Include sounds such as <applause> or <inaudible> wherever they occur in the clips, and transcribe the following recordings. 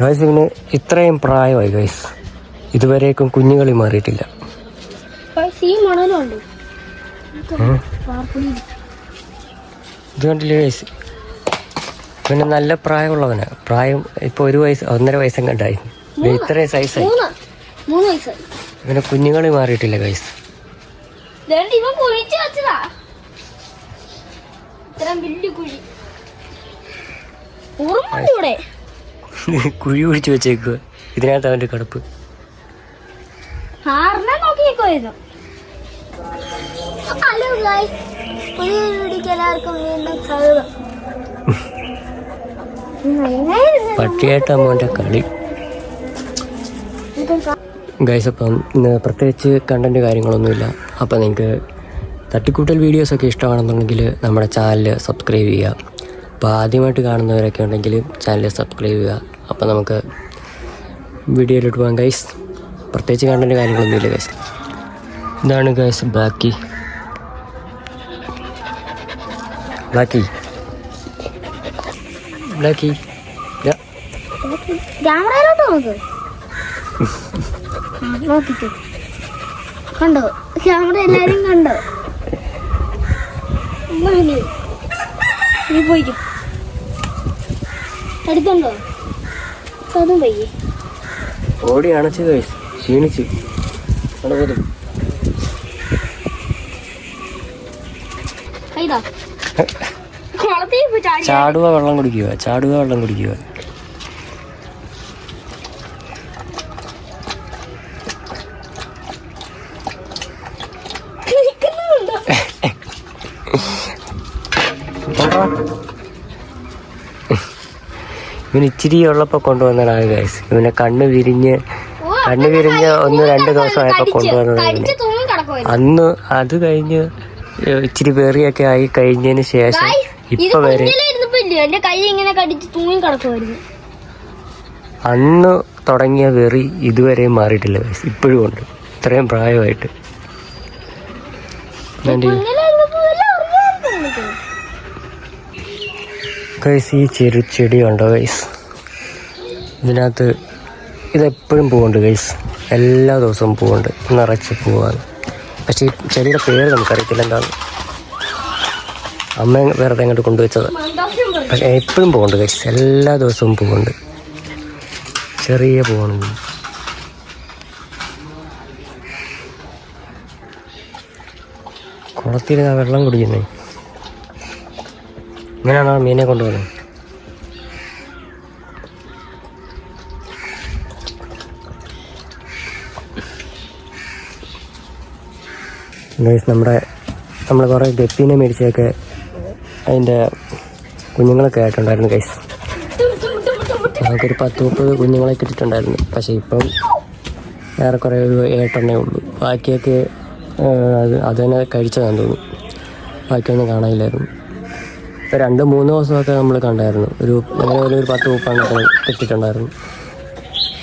Guys ഇവന് ഇത്രയും പ്രായമായി ഗൈസ് ഇതുവരേക്കും കുഞ്ഞുകളി മാറിയിട്ടില്ല. ഇത് കണ്ടില്ലേ ഗൈസ് ഇവന് നല്ല പ്രായമുള്ളവനാ. പ്രായം ഇപ്പൊ ഒരു വയസ്സ് ഒന്നര വയസ്സും കണ്ടായി ഇത്രയും സൈസായി ഇവന് കുഞ്ഞുങ്ങളി മാറിയിട്ടില്ല ഗൈസ് ഇത്രയും വലിയ കുഴി. ഓർമ്മ കുഴി കുഴിച്ച് വെച്ചേക്കുക ഇതിനകത്ത് അവന്റെ കിടപ്പ്. പട്ടിയായിട്ട് അമ്മോന്റെ കളി. ഗൈസ് അപ്പം ഇന്ന് പ്രത്യേകിച്ച് കണ്ടന്റ് കാര്യങ്ങളൊന്നുമില്ല. അപ്പം നിങ്ങൾക്ക് തട്ടിക്കൂട്ടൽ വീഡിയോസൊക്കെ ഇഷ്ടമാണെന്നുണ്ടെങ്കിൽ നമ്മുടെ ചാനൽ സബ്സ്ക്രൈബ് ചെയ്യുക. അപ്പോൾ ആദ്യമായിട്ട് കാണുന്നവരൊക്കെ ഉണ്ടെങ്കിൽ ചാനൽ സബ്സ്ക്രൈബ് ചെയ്യുക. അപ്പം നമുക്ക് വീഡിയോയിലോട്ട് പോകാം ഗൈസ് പ്രത്യേകിച്ച് കണ്ടന്റ് കാര്യങ്ങളൊന്നുമില്ല ഗൈസ് ഇതാണ് ഗൈസ് ബാക്കി. ബാക്കി. ബാക്കി. കണ്ടോ? ക്യാമറ എല്ലാരും കണ്ടോ? പോയിക്കോ. എടുത്തുണ്ടോ? അതും പയ്യെ ഓടി അണച്ച് ഗൈസ് ക്ഷീണിച്ച്. <laughs> പോയി ചാടുക വെള്ളം കുടിക്കുക. ചാടുക വെള്ളം കുടിക്കുക. ഇവന് ഇച്ചിരി ഉള്ളപ്പോൾ കൊണ്ടുവന്നതാണ് ഗൈസ് ഇവനെ കണ്ണു വിരിഞ്ഞ് കണ്ണു വിരിഞ്ഞ് ഒന്ന് രണ്ട് ദിവസമായപ്പോൾ കൊണ്ടുവന്നത് കടിച്ച് തൂങ്ങി കിടക്കുമായിരുന്നു അന്ന് അത് കഴിഞ്ഞ് ഇച്ചിരി വേറിയൊക്കെ ആയി കഴിഞ്ഞതിന് ശേഷം ഇപ്പൊ വരെ അന്ന് തുടങ്ങിയ വെറി ഇതുവരെ മാറിയിട്ടില്ല ഗൈസ് ഇപ്പോഴും ഉണ്ട്. ഇത്രയും പ്രായമായിട്ട്? ഗൈസ് ഈ ചെറു ചെടി ഉണ്ടോ ഗൈസ് ഇതിനകത്ത് ഇതെപ്പോഴും പൂവുണ്ട് ഗൈസ് എല്ലാ ദിവസവും പൂവുണ്ട്. നിറച്ച് പൂവാണ്. പക്ഷേ ഈ ചെടിയുടെ പേര് നമുക്കറിയത്തില്ല എന്താണ്. അമ്മ വേറെ എങ്ങോട്ട് കൊണ്ടുവച്ചത്. പക്ഷേ എപ്പോഴും പൂവുണ്ട് ഗൈസ് എല്ലാ ദിവസവും പൂവുണ്ട്. ചെറിയ പൂവാണ്. കുളത്തിരുന്ന വെള്ളം കുടിക്കുന്നേ. ഇങ്ങനെയാണോ മീനെ കൊണ്ടുപോകുന്നത്? ഗൈസ് നമ്മുടെ നമ്മൾ കുറേ ഗപ്പീനെ മേടിച്ചൊക്കെ അതിന്റെ കുഞ്ഞുങ്ങളൊക്കെ ആയിട്ടുണ്ടായിരുന്നു ഗൈസ് നമുക്കൊരു പത്ത് മുപ്പത് കുഞ്ഞുങ്ങളെ കിട്ടിയിട്ടുണ്ടായിരുന്നു. പക്ഷേ ഇപ്പം ഏറെക്കുറെ ഒരു ഏട്ടെണ്ണേ ഉള്ളൂ. ബാക്കിയൊക്കെ അത് അത് തന്നെ കഴിച്ചതാന്ന് തോന്നുന്നു. ബാക്കിയൊന്നും കാണാനില്ലായിരുന്നു. ഇപ്പോൾ രണ്ട് മൂന്ന് ദിവസമൊക്കെ നമ്മൾ കണ്ടായിരുന്നു. ഒരു അങ്ങനെ ഒരു പത്ത് മുപ്പാണ് കിട്ടിയിട്ടുണ്ടായിരുന്നു.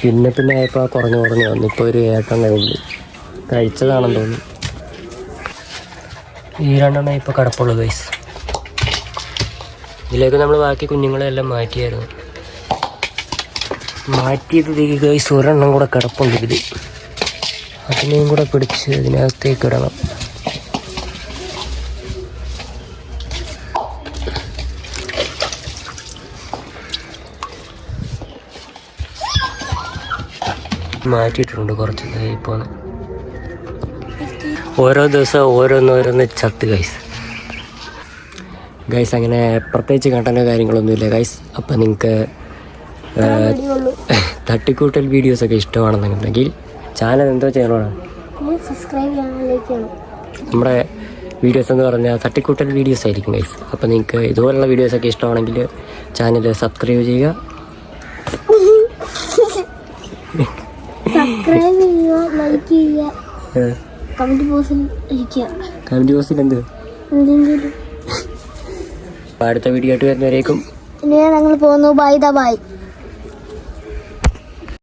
പിന്നെ പിന്നെ ആയപ്പോൾ കുറഞ്ഞു കുറഞ്ഞു വന്നു. ഇപ്പോൾ ഒരു ഏട്ടെണ്ണേ ഉള്ളൂ. കഴിച്ചതാണെന്ന് തോന്നുന്നു. ഈ രണ്ടെണ്ണം ഇപ്പോൾ കിടപ്പുള്ളൂ ഗൈസ് ഇതിലേക്ക് നമ്മൾ ബാക്കി കുഞ്ഞുങ്ങളെല്ലാം മാറ്റിയായിരുന്നു. മാറ്റിയത് ഗൈസ് ഒരെണ്ണം കൂടെ കിടപ്പുണ്ട് ഇതിൽ അതിനെയും കൂടെ പിടിച്ച് ഇതിനകത്തേക്ക് ഇടണം. മാറ്റിയിട്ടുണ്ട് കുറച്ച് ഇപ്പോൾ ഓരോ ദിവസവും ഓരോന്നോരോന്ന് ചത്ത് ഗൈസ് ഗൈസ് അങ്ങനെ പ്രത്യേകിച്ച് കണ്ടന്റ് കാര്യങ്ങളൊന്നുമില്ല. ഗൈസ് അപ്പം നിങ്ങൾക്ക് തട്ടിക്കൂട്ടൽ വീഡിയോസൊക്കെ ഇഷ്ടമാണെന്നുണ്ടെങ്കിൽ ചാനൽ എന്തോ ചെയ്യണമാണ് നമ്മുടെ വീഡിയോസ് എന്ന് പറഞ്ഞാൽ തട്ടിക്കൂട്ടൽ വീഡിയോസ് ആയിരിക്കും ഗൈസ് അപ്പം നിങ്ങൾക്ക് ഇതുപോലുള്ള വീഡിയോസൊക്കെ ഇഷ്ടമാണെങ്കിൽ ചാനൽ സബ്സ്ക്രൈബ് ചെയ്യുക. <laughs> സബ്സ്ക്രൈബ് ചെയ്യുക ലൈക്ക് ചെയ്യുക. കമന്റ് ബോക്സിൽ ഇരിക്കുക. കമന്റ് ബോക്സിൽ എന്ത്? എന്തെങ്കിലും. അടുത്ത വീഡിയോ ആയിട്ട് വരുന്നവരേക്കും ഇനി ഞങ്ങൾ പോകുന്നു ബൈ ദ ബൈ.